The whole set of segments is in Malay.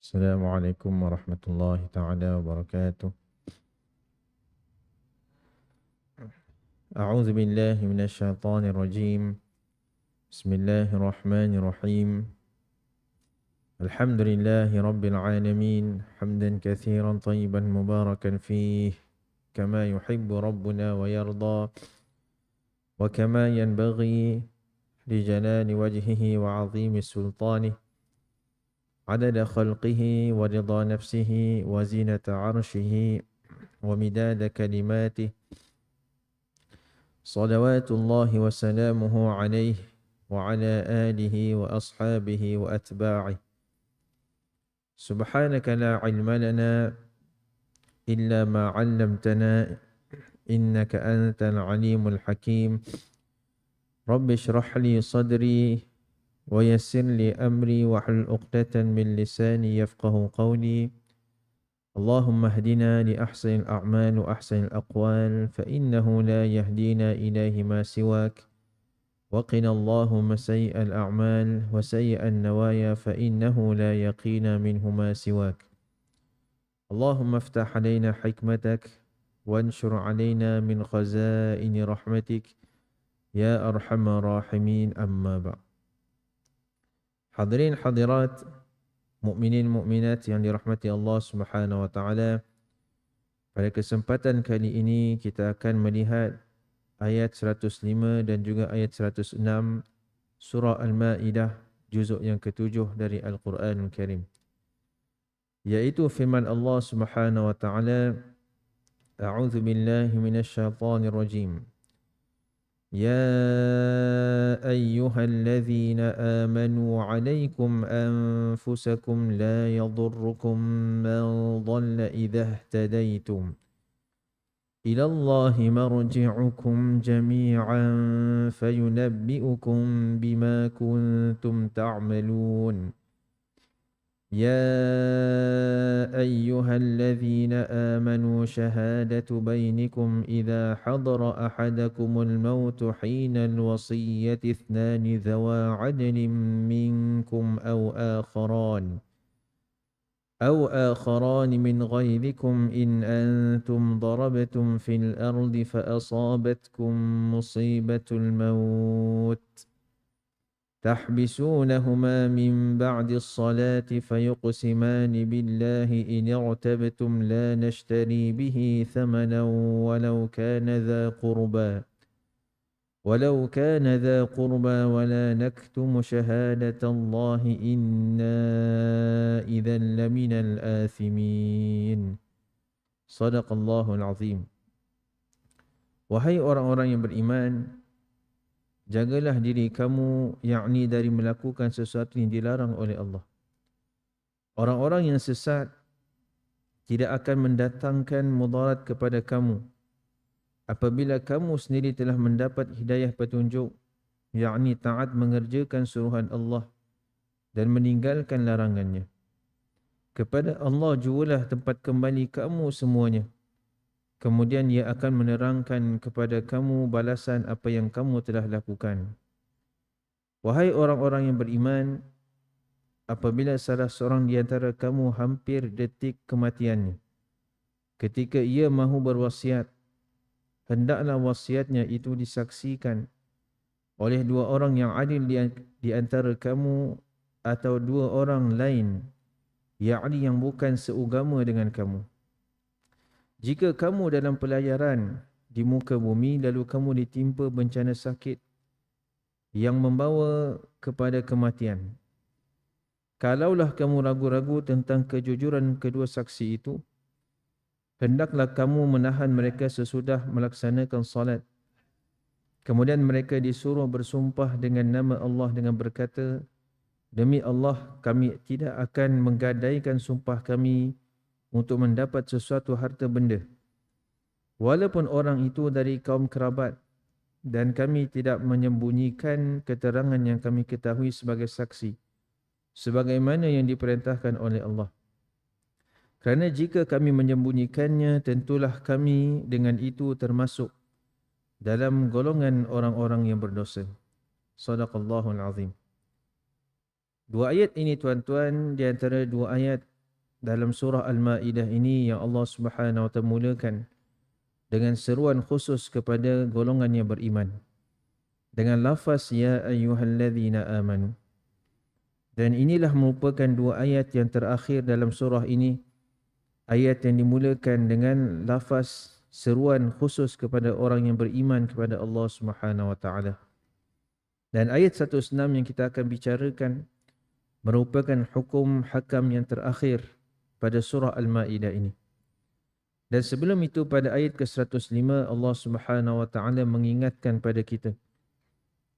السلام عليكم ورحمة الله تعالى وبركاته. أعوذ بالله من الشيطان الرجيم. بسم الله الرحمن الرحيم. الحمد لله رب العالمين. حمدا كثيرا طيبا مباركا فيه. كما يحب ربنا ويرضى. وكما ينبغي لجلال وجهه وعظيم سلطانه. عدد خلقه ورضا نفسه وزينة عرشه ومداد كلماته. صلوات الله وسلامه عليه وعلى آله وأصحابه وأتباعه. سبحانك لا علم لنا إلا ما علمتنا إنك أنت العليم الحكيم. رب اشرح لي صدري ويسر لي أمري وحل عقدة من لساني يفقه قولي. اللهم اهدنا لأحسن الأعمال وأحسن الأقوال فإنه لا يهدينا إليه ما سواك. وقنا اللهم سيء الأعمال وسيء النوايا فإنه لا يقينا منه ما سواك. اللهم افتح علينا حكمتك وانشر علينا من خزائن رحمتك. يا أرحم الراحمين أما بعد. Hadirin hadirat mukminin mukminat yang dirahmati Allah Subhanahu wa taala. Pada kesempatan kali ini kita akan melihat ayat 105 dan juga ayat 106 surah Al-Maidah juzuk yang ketujuh dari Al-Quranul Karim. Yaitu firman Allah Subhanahu wa taala A'udzu billahi minasyaitonir rajim. يا أيها الذين آمنوا عليكم أنفسكم لا يضركم من ضل إذا اهتديتم إلى الله مرجعكم جميعا فينبئكم بما كنتم تعملون يا أيها الذين آمنوا شهادة بينكم إذا حضر أحدكم الموت حين الوصية اثنان ذوى عدل منكم أو آخران أو آخران من غيركم إن أنتم ضربتم في الأرض فأصابتكم مصيبة الموت. تحبسونهما من بعد الصلاة فيقسمان بالله إن ارتبتم لا نشتري به ثمنا ولو كان ذا قربا ولو كان ذا قربى ولا نكتم شهادة الله إنا إذا لمن الآثمين. صدق الله العظيم. Wahai orang-orang yang beriman, jagalah diri kamu yakni dari melakukan sesuatu yang dilarang oleh Allah. Orang-orang yang sesat tidak akan mendatangkan mudarat kepada kamu apabila kamu sendiri telah mendapat hidayah petunjuk yakni taat mengerjakan suruhan Allah dan meninggalkan larangannya. Kepada Allah jualah tempat kembali kamu semuanya. Kemudian ia akan menerangkan kepada kamu balasan apa yang kamu telah lakukan. Wahai orang-orang yang beriman, apabila salah seorang di antara kamu hampir detik kematiannya, ketika ia mahu berwasiat, hendaklah wasiatnya itu disaksikan oleh dua orang yang adil di antara kamu atau dua orang lain, yakni yang bukan seugama dengan kamu. Jika kamu dalam pelayaran di muka bumi lalu kamu ditimpa bencana sakit yang membawa kepada kematian. Kalaulah kamu ragu-ragu tentang kejujuran kedua saksi itu, hendaklah kamu menahan mereka sesudah melaksanakan salat. Kemudian mereka disuruh bersumpah dengan nama Allah dengan berkata, Demi Allah, kami tidak akan menggadaikan sumpah kami untuk mendapat sesuatu harta benda. Walaupun orang itu dari kaum kerabat dan kami tidak menyembunyikan keterangan yang kami ketahui sebagai saksi sebagaimana yang diperintahkan oleh Allah. Kerana jika kami menyembunyikannya tentulah kami dengan itu termasuk dalam golongan orang-orang yang berdosa. Sadaqallahul azim. Dua ayat ini tuan-tuan di antara dua ayat dalam surah Al-Maidah ini yang Allah Subhanahu wa taala mulakan dengan seruan khusus kepada golongan yang beriman. Dengan lafaz ya ayyuhalladzina amanu. Dan inilah merupakan dua ayat yang terakhir dalam surah ini. Ayat yang dimulakan dengan lafaz seruan khusus kepada orang yang beriman kepada Allah Subhanahu wa taala. Dan ayat 106 yang kita akan bicarakan merupakan hukum hakam yang terakhir pada surah Al-Maidah ini. Dan sebelum itu pada ayat ke-105 Allah Subhanahu wa taala mengingatkan pada kita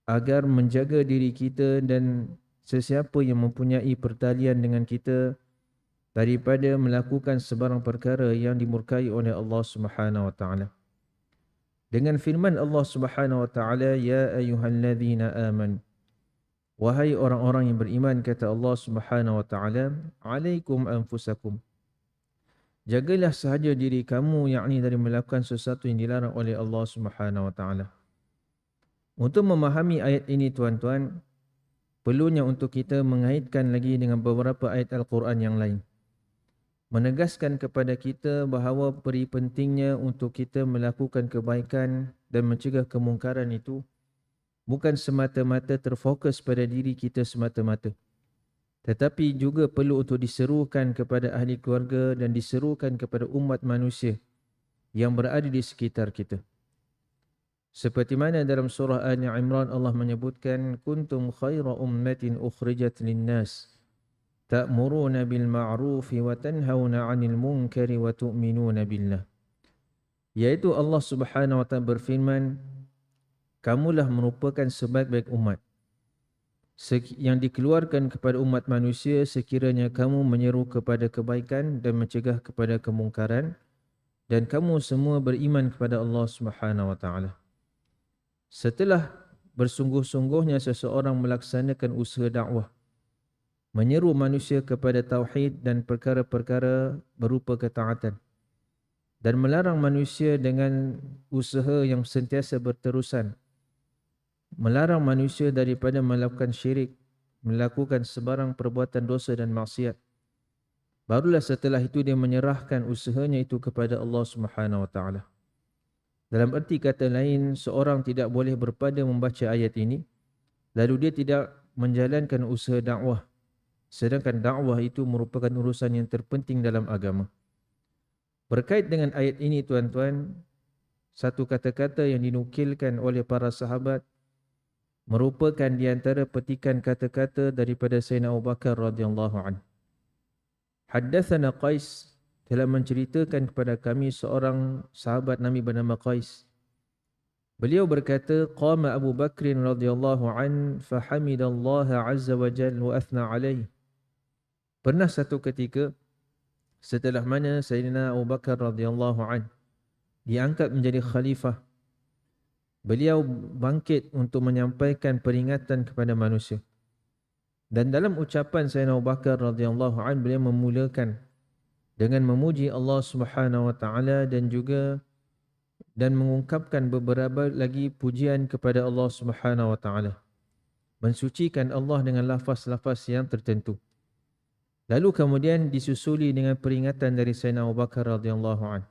agar menjaga diri kita dan sesiapa yang mempunyai pertalian dengan kita daripada melakukan sebarang perkara yang dimurkai oleh Allah Subhanahu wa taala. Dengan firman Allah Subhanahu wa taala ya ayyuhalladzina amanu Wahai orang-orang yang beriman kata Allah Subhanahu wa taala, alaikum anfusakum. Jagalah sahaja diri kamu yakni dari melakukan sesuatu yang dilarang oleh Allah Subhanahu wa taala. Untuk memahami ayat ini tuan-tuan, perlunya untuk kita mengaitkan lagi dengan beberapa ayat Al-Quran yang lain. Menegaskan kepada kita bahawa peri pentingnya untuk kita melakukan kebaikan dan mencegah kemungkaran itu bukan semata-mata terfokus pada diri kita semata-mata. Tetapi juga perlu untuk diserukan kepada ahli keluarga dan diserukan kepada umat manusia yang berada di sekitar kita. Seperti mana dalam surah Ali Imran Allah menyebutkan kuntum khaira ummatin ukhrijat linnas ta'muruna bil ma'ruf wa tanhauna 'anil munkari wa tu'minuna billah. Yaitu Allah Subhanahu wa taala berfirman kamulah merupakan sebaik-baik umat yang dikeluarkan kepada umat manusia sekiranya kamu menyeru kepada kebaikan dan mencegah kepada kemungkaran dan kamu semua beriman kepada Allah Subhanahu wa taala. Setelah bersungguh-sungguhnya seseorang melaksanakan usaha dakwah menyeru manusia kepada tauhid dan perkara-perkara berupa ketaatan dan melarang manusia dengan usaha yang sentiasa berterusan melarang manusia daripada melakukan syirik, melakukan sebarang perbuatan dosa dan maksiat. Barulah setelah itu dia menyerahkan usahanya itu kepada Allah Subhanahu wa taala. Dalam erti kata lain, seorang tidak boleh berpada membaca ayat ini lalu dia tidak menjalankan usaha dakwah. Sedangkan dakwah itu merupakan urusan yang terpenting dalam agama. Berkait dengan ayat ini tuan-tuan, satu kata-kata yang dinukilkan oleh para sahabat merupakan di antara petikan kata-kata daripada Sayyidina Abu Bakar radhiyallahu anhu. Haddatsana Qais telah menceritakan kepada kami seorang sahabat Nabi bernama Qais. Beliau berkata, "Qama Abu Bakr radhiyallahu an fa hamidallaha azza wa jalla wa athna alayhi." Pernah satu ketika setelah mana Sayyidina Abu Bakar radhiyallahu an diangkat menjadi khalifah beliau bangkit untuk menyampaikan peringatan kepada manusia. Dan dalam ucapan Sayyidina Abu Bakar radhiyallahu an beliau memulakan dengan memuji Allah Subhanahu wa taala dan juga dan mengungkapkan beberapa lagi pujian kepada Allah Subhanahu wa taala. Mensucikan Allah dengan lafaz-lafaz yang tertentu. Lalu kemudian disusuli dengan peringatan dari Sayyidina Abu Bakar radhiyallahu an.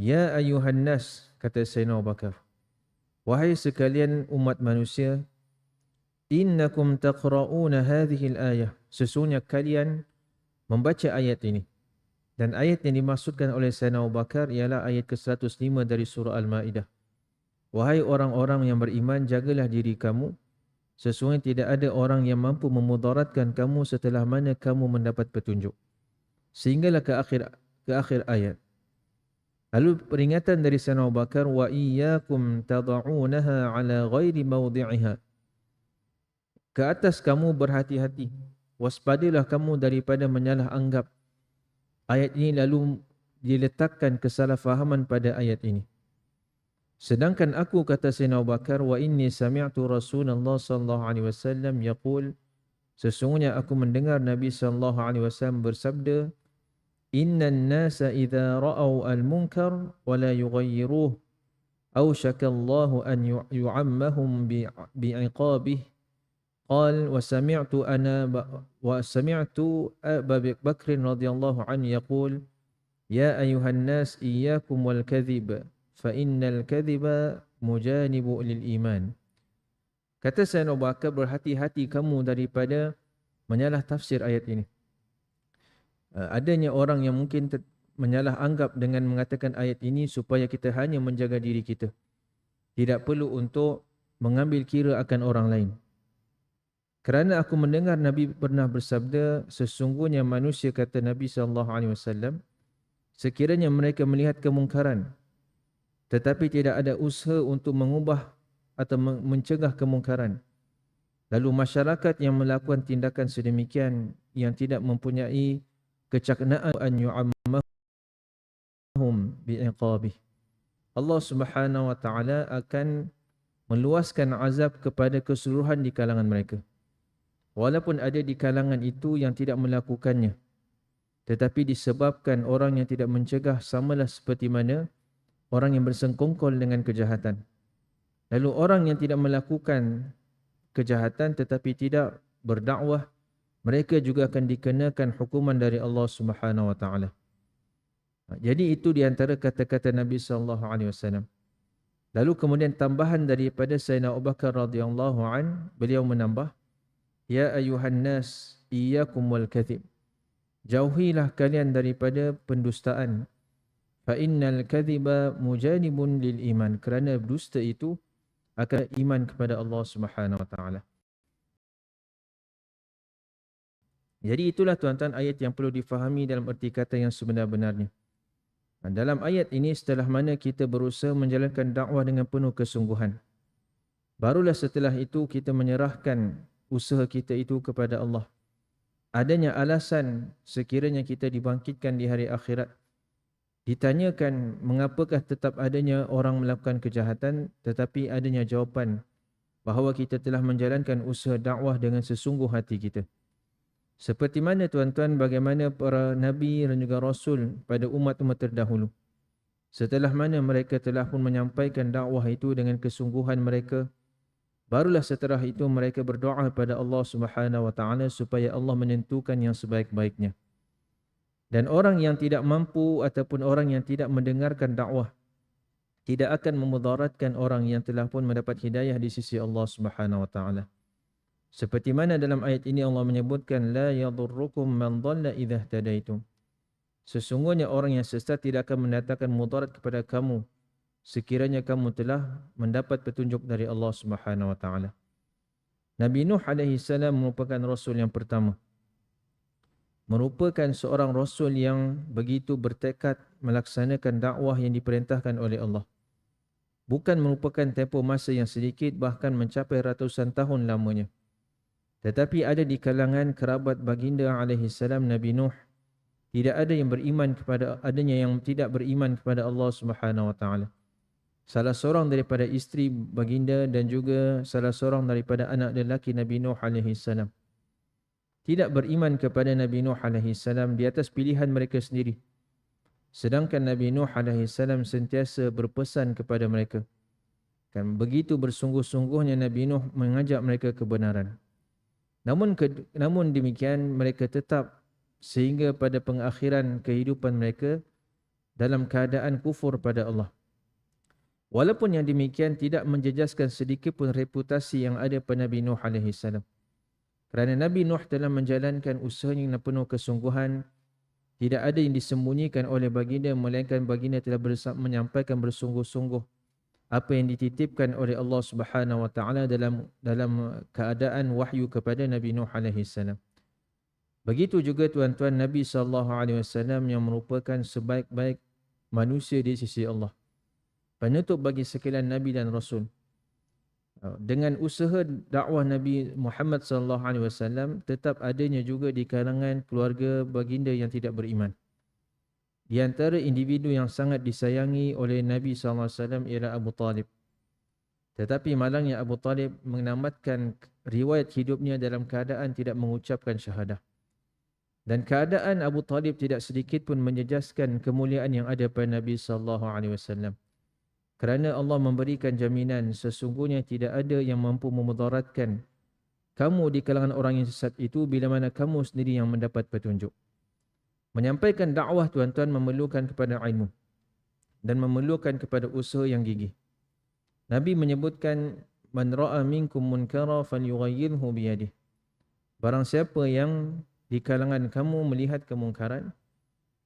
Ya ayuhan nas kata Sayyidina Abu Bakar. Wahai sekalian umat manusia, innakum taqra'una hadhihi al-ayah. Sesungguhnya kalian membaca ayat ini. Dan ayat yang dimaksudkan oleh Sayyidina Abu Bakar ialah ayat ke-105 dari surah Al-Maidah. Wahai orang-orang yang beriman, jagalah diri kamu. Sesungguhnya tidak ada orang yang mampu memudaratkan kamu setelah mana kamu mendapat petunjuk. Sehinggalah ke akhir ke akhir ayat. Lalu peringatan dari Sayyidina Abu Bakar wa iyyakum tad'unaha ala ghairi mawdi'iha. Ke atas kamu berhati-hati. Waspadalah kamu daripada menyalah anggap. Ayat ini lalu diletakkan kesalahfahaman pada ayat ini. Sedangkan aku kata Sayyidina Abu Bakar wa inni sami'tu Rasulullah sallallahu alaihi wasallam yaqul sesungguhnya aku mendengar Nabi sallallahu alaihi wasallam bersabda إن الناس إذا رأوا المنكر ولا يغيروه أوشك الله أن يعمهم بعقابه قال وسمعت أنا وسمعت أبا بكر رضي الله عنه يقول يا أيها الناس إياكم والكذب فإن الكذب مجانب للإيمان Kata Sayyidina Abu Bakar berhati-hati kamu daripada menyalah tafsir ayat ini. Uh, adanya orang yang mungkin menyalah anggap dengan mengatakan ayat ini supaya kita hanya menjaga diri kita. Tidak perlu untuk mengambil kira akan orang lain. Kerana aku mendengar Nabi pernah bersabda, sesungguhnya manusia kata Nabi wasallam, sekiranya mereka melihat kemungkaran tetapi tidak ada usaha untuk mengubah atau mencegah kemungkaran. Lalu masyarakat yang melakukan tindakan sedemikian yang tidak mempunyai kecaknaan an yu'ammahum bi'iqabih. Allah Subhanahu wa taala akan meluaskan azab kepada keseluruhan di kalangan mereka. Walaupun ada di kalangan itu yang tidak melakukannya. Tetapi disebabkan orang yang tidak mencegah samalah seperti mana orang yang bersengkongkol dengan kejahatan. Lalu orang yang tidak melakukan kejahatan tetapi tidak berdakwah, mereka juga akan dikenakan hukuman dari Allah Subhanahu wa taala. Jadi itu di antara kata-kata Nabi sallallahu alaihi wasallam. Lalu kemudian tambahan daripada Sayyidina Abu Bakar radhiyallahu an, beliau menambah, "Ya ayuhan nas, iyyakum wal kadhib." Jauhilah kalian daripada pendustaan. Fa innal kadhiba mujanibun lil iman. Kerana dusta itu akan iman kepada Allah Subhanahu wa taala. Jadi itulah tuan-tuan ayat yang perlu difahami dalam erti kata yang sebenar-benarnya. Dalam ayat ini setelah mana kita berusaha menjalankan dakwah dengan penuh kesungguhan. Barulah setelah itu kita menyerahkan usaha kita itu kepada Allah. Adanya alasan sekiranya kita dibangkitkan di hari akhirat. Ditanyakan mengapakah tetap adanya orang melakukan kejahatan tetapi adanya jawapan bahawa kita telah menjalankan usaha dakwah dengan sesungguh hati kita. Seperti mana tuan-tuan bagaimana para nabi dan juga rasul pada umat-umat terdahulu. Setelah mana mereka telah pun menyampaikan dakwah itu dengan kesungguhan mereka, barulah setelah itu mereka berdoa kepada Allah Subhanahu wa taala supaya Allah menentukan yang sebaik-baiknya. Dan orang yang tidak mampu ataupun orang yang tidak mendengarkan dakwah tidak akan memudaratkan orang yang telah pun mendapat hidayah di sisi Allah Subhanahu wa taala. Seperti mana dalam ayat ini Allah menyebutkan la yadurrukum man dhalla idza tadaitum. Sesungguhnya orang yang sesat tidak akan mendatangkan mudarat kepada kamu sekiranya kamu telah mendapat petunjuk dari Allah Subhanahu wa taala. Nabi Nuh alaihi salam merupakan rasul yang pertama. Merupakan seorang rasul yang begitu bertekad melaksanakan dakwah yang diperintahkan oleh Allah. Bukan merupakan tempoh masa yang sedikit bahkan mencapai ratusan tahun lamanya. Tetapi ada di kalangan kerabat baginda alaihi salam Nabi Nuh tidak ada yang beriman kepada adanya yang tidak beriman kepada Allah Subhanahu wa taala. Salah seorang daripada isteri baginda dan juga salah seorang daripada anak lelaki Nabi Nuh alaihi salam tidak beriman kepada Nabi Nuh alaihi salam di atas pilihan mereka sendiri. Sedangkan Nabi Nuh alaihi salam sentiasa berpesan kepada mereka. Kan begitu bersungguh-sungguhnya Nabi Nuh mengajak mereka kebenaran. Namun namun demikian mereka tetap sehingga pada pengakhiran kehidupan mereka dalam keadaan kufur pada Allah. Walaupun yang demikian tidak menjejaskan sedikit pun reputasi yang ada pada Nabi Nuh alaihi salam. Kerana Nabi Nuh telah menjalankan usahanya dengan penuh kesungguhan, tidak ada yang disembunyikan oleh baginda melainkan baginda telah menyampaikan bersungguh-sungguh apa yang dititipkan oleh Allah Subhanahu wa taala dalam dalam keadaan wahyu kepada Nabi Nuh alaihi salam. Begitu juga tuan-tuan Nabi sallallahu alaihi wasallam yang merupakan sebaik-baik manusia di sisi Allah. Penutup bagi sekalian nabi dan rasul. Dengan usaha dakwah Nabi Muhammad sallallahu alaihi wasallam tetap adanya juga di kalangan keluarga baginda yang tidak beriman. Di antara individu yang sangat disayangi oleh Nabi SAW ialah Abu Talib. Tetapi malangnya Abu Talib menamatkan riwayat hidupnya dalam keadaan tidak mengucapkan syahadah. Dan keadaan Abu Talib tidak sedikit pun menjejaskan kemuliaan yang ada pada Nabi SAW. Kerana Allah memberikan jaminan sesungguhnya tidak ada yang mampu memudaratkan kamu di kalangan orang yang sesat itu bila mana kamu sendiri yang mendapat petunjuk. Menyampaikan dakwah tuan-tuan memerlukan kepada ilmu dan memerlukan kepada usaha yang gigih. Nabi menyebutkan man ra'a minkum munkara falyughayyirhu bi yadihi. Barang siapa yang di kalangan kamu melihat kemungkaran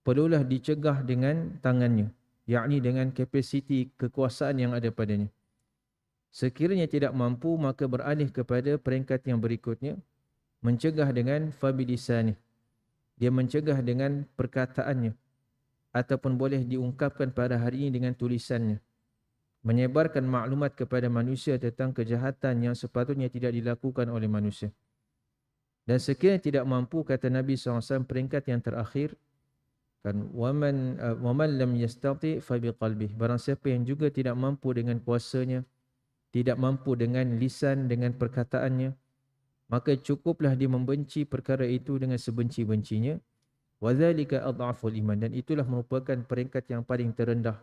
perlulah dicegah dengan tangannya yakni dengan kapasiti kekuasaan yang ada padanya. Sekiranya tidak mampu maka beralih kepada peringkat yang berikutnya mencegah dengan fabilisani. Dia mencegah dengan perkataannya ataupun boleh diungkapkan pada hari ini dengan tulisannya. Menyebarkan maklumat kepada manusia tentang kejahatan yang sepatutnya tidak dilakukan oleh manusia. Dan sekiranya tidak mampu kata Nabi SAW peringkat yang terakhir kan waman uh, waman lam yastati fa biqalbi barang siapa yang juga tidak mampu dengan puasanya tidak mampu dengan lisan dengan perkataannya maka cukuplah dia membenci perkara itu dengan sebenci-bencinya. Wadzalika adhaful iman. Dan itulah merupakan peringkat yang paling terendah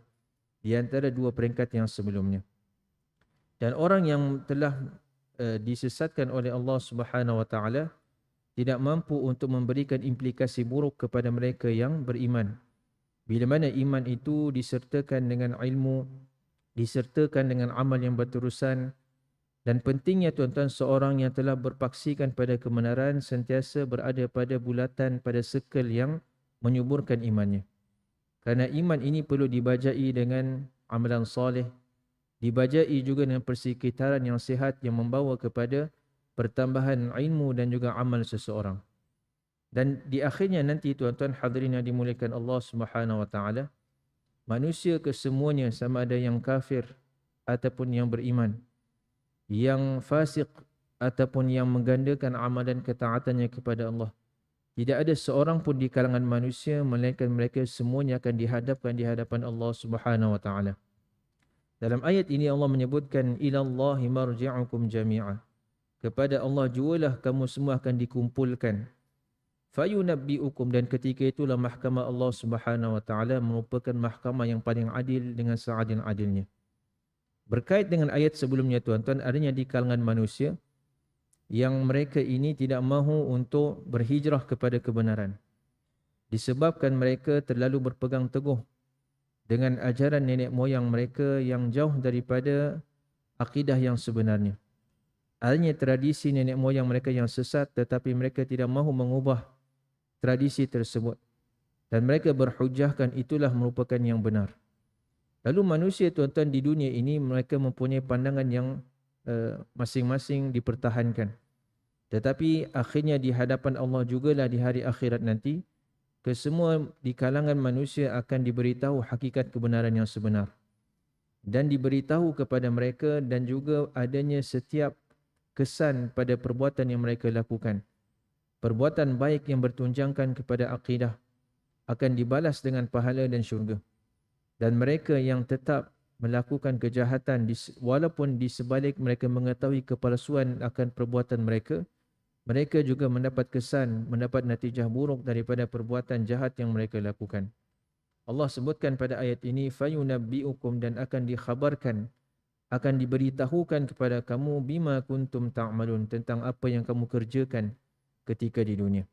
di antara dua peringkat yang sebelumnya. Dan orang yang telah uh, disesatkan oleh Allah Subhanahu wa taala tidak mampu untuk memberikan implikasi buruk kepada mereka yang beriman. Bila mana iman itu disertakan dengan ilmu, disertakan dengan amal yang berterusan dan pentingnya tuan-tuan seorang yang telah berpaksikan pada kebenaran sentiasa berada pada bulatan pada sekel yang menyuburkan imannya. Kerana iman ini perlu dibajai dengan amalan soleh, dibajai juga dengan persekitaran yang sihat yang membawa kepada pertambahan ilmu dan juga amal seseorang. Dan di akhirnya nanti tuan-tuan hadirin yang dimuliakan Allah Subhanahu wa taala, manusia kesemuanya sama ada yang kafir ataupun yang beriman, yang fasik ataupun yang menggandakan amalan ketaatannya kepada Allah. Tidak ada seorang pun di kalangan manusia melainkan mereka semuanya akan dihadapkan di hadapan Allah Subhanahu wa taala. Dalam ayat ini Allah menyebutkan ilallahi marji'ukum jami'a kepada Allah jualah kamu semua akan dikumpulkan fayunabbiukum dan ketika itulah mahkamah Allah Subhanahu wa taala merupakan mahkamah yang paling adil dengan seadil-adilnya berkait dengan ayat sebelumnya tuan-tuan adanya di kalangan manusia yang mereka ini tidak mahu untuk berhijrah kepada kebenaran disebabkan mereka terlalu berpegang teguh dengan ajaran nenek moyang mereka yang jauh daripada akidah yang sebenarnya Adanya tradisi nenek moyang mereka yang sesat tetapi mereka tidak mahu mengubah tradisi tersebut. Dan mereka berhujahkan itulah merupakan yang benar. Lalu manusia tuan-tuan di dunia ini mereka mempunyai pandangan yang uh, masing-masing dipertahankan. Tetapi akhirnya di hadapan Allah jugalah di hari akhirat nanti kesemua di kalangan manusia akan diberitahu hakikat kebenaran yang sebenar. Dan diberitahu kepada mereka dan juga adanya setiap kesan pada perbuatan yang mereka lakukan. Perbuatan baik yang bertunjangkan kepada akidah akan dibalas dengan pahala dan syurga Dan mereka yang tetap melakukan kejahatan walaupun di sebalik mereka mengetahui kepalsuan akan perbuatan mereka, mereka juga mendapat kesan, mendapat natijah buruk daripada perbuatan jahat yang mereka lakukan. Allah sebutkan pada ayat ini, فَيُنَبِّئُكُمْ dan akan dikhabarkan akan diberitahukan kepada kamu bima kuntum ta'malun tentang apa yang kamu kerjakan ketika di dunia.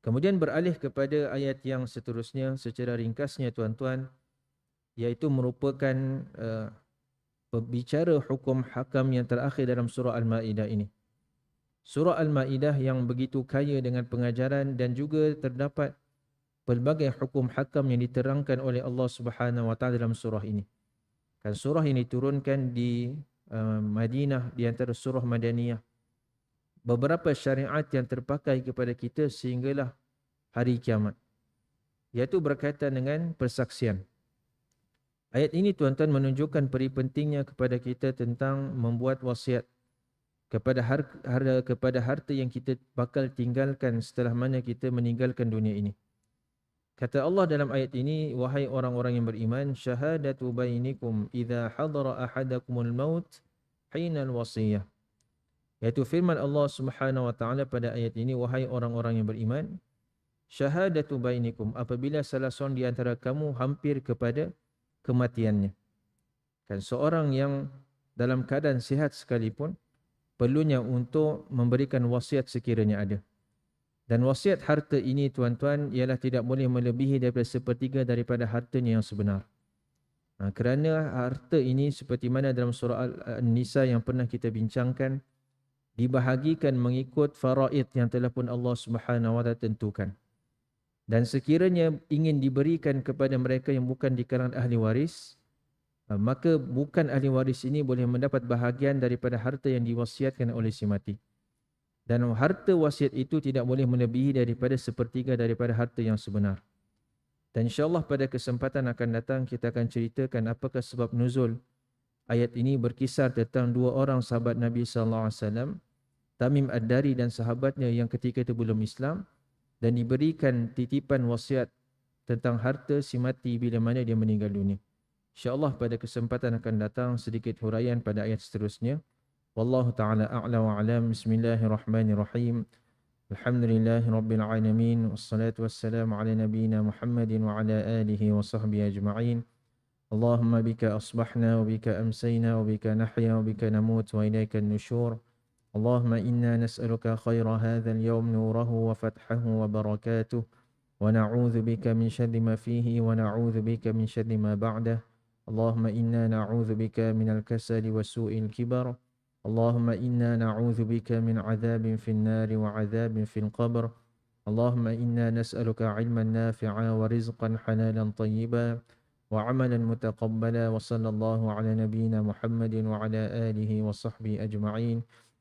Kemudian beralih kepada ayat yang seterusnya secara ringkasnya tuan-tuan iaitu merupakan uh, bicara hukum hakam yang terakhir dalam surah Al-Maidah ini. Surah Al-Maidah yang begitu kaya dengan pengajaran dan juga terdapat pelbagai hukum hakam yang diterangkan oleh Allah Subhanahu wa taala dalam surah ini. Kan surah ini turunkan di uh, Madinah di antara surah Madaniyah. Beberapa syariat yang terpakai kepada kita sehinggalah hari kiamat. Iaitu berkaitan dengan persaksian. Ayat ini tuan-tuan menunjukkan peri pentingnya kepada kita tentang membuat wasiat kepada harta kepada harta yang kita bakal tinggalkan setelah mana kita meninggalkan dunia ini. Kata Allah dalam ayat ini, wahai orang-orang yang beriman, syahadatu bainikum idza hadara ahadakumul maut hina al-wasiyah. Yaitu firman Allah Subhanahu wa taala pada ayat ini, wahai orang-orang yang beriman, syahadatu bainikum apabila salah seorang di antara kamu hampir kepada kematiannya. Kan seorang yang dalam keadaan sihat sekalipun perlunya untuk memberikan wasiat sekiranya ada. Dan wasiat harta ini tuan-tuan ialah tidak boleh melebihi daripada sepertiga daripada hartanya yang sebenar. Ha, kerana harta ini seperti mana dalam surah Al-Nisa yang pernah kita bincangkan dibahagikan mengikut faraid yang telah pun Allah Subhanahu wa taala tentukan. Dan sekiranya ingin diberikan kepada mereka yang bukan di kalangan ahli waris, ha, maka bukan ahli waris ini boleh mendapat bahagian daripada harta yang diwasiatkan oleh si mati. Dan harta wasiat itu tidak boleh melebihi daripada sepertiga daripada harta yang sebenar. Dan insyaAllah pada kesempatan akan datang kita akan ceritakan apakah sebab nuzul ayat ini berkisar tentang dua orang sahabat Nabi sallallahu alaihi wasallam Tamim Ad-Dari dan sahabatnya yang ketika itu belum Islam dan diberikan titipan wasiat tentang harta si mati bila mana dia meninggal dunia. InsyaAllah pada kesempatan akan datang sedikit huraian pada ayat seterusnya. Wallahu ta'ala a'la wa'alam. Bismillahirrahmanirrahim. Alhamdulillahi rabbil alamin. Wassalatu wassalamu ala nabina Muhammadin wa ala alihi wa sahbihi ajma'in. Allahumma bika asbahna wa bika amsayna wa bika nahya wa bika namut wa ilaika nushur. اللهم إنا نسألك خير هذا اليوم نوره وفتحه وبركاته. ونعوذ بك من شر ما فيه ونعوذ بك من شر ما بعده. اللهم إنا نعوذ بك من الكسل وسوء الكبر. اللهم إنا نعوذ بك من عذاب في النار وعذاب في القبر. اللهم إنا نسألك علما نافعا ورزقا حلالا طيبا وعملا متقبلا. وصلى الله على نبينا محمد وعلى آله وصحبه أجمعين.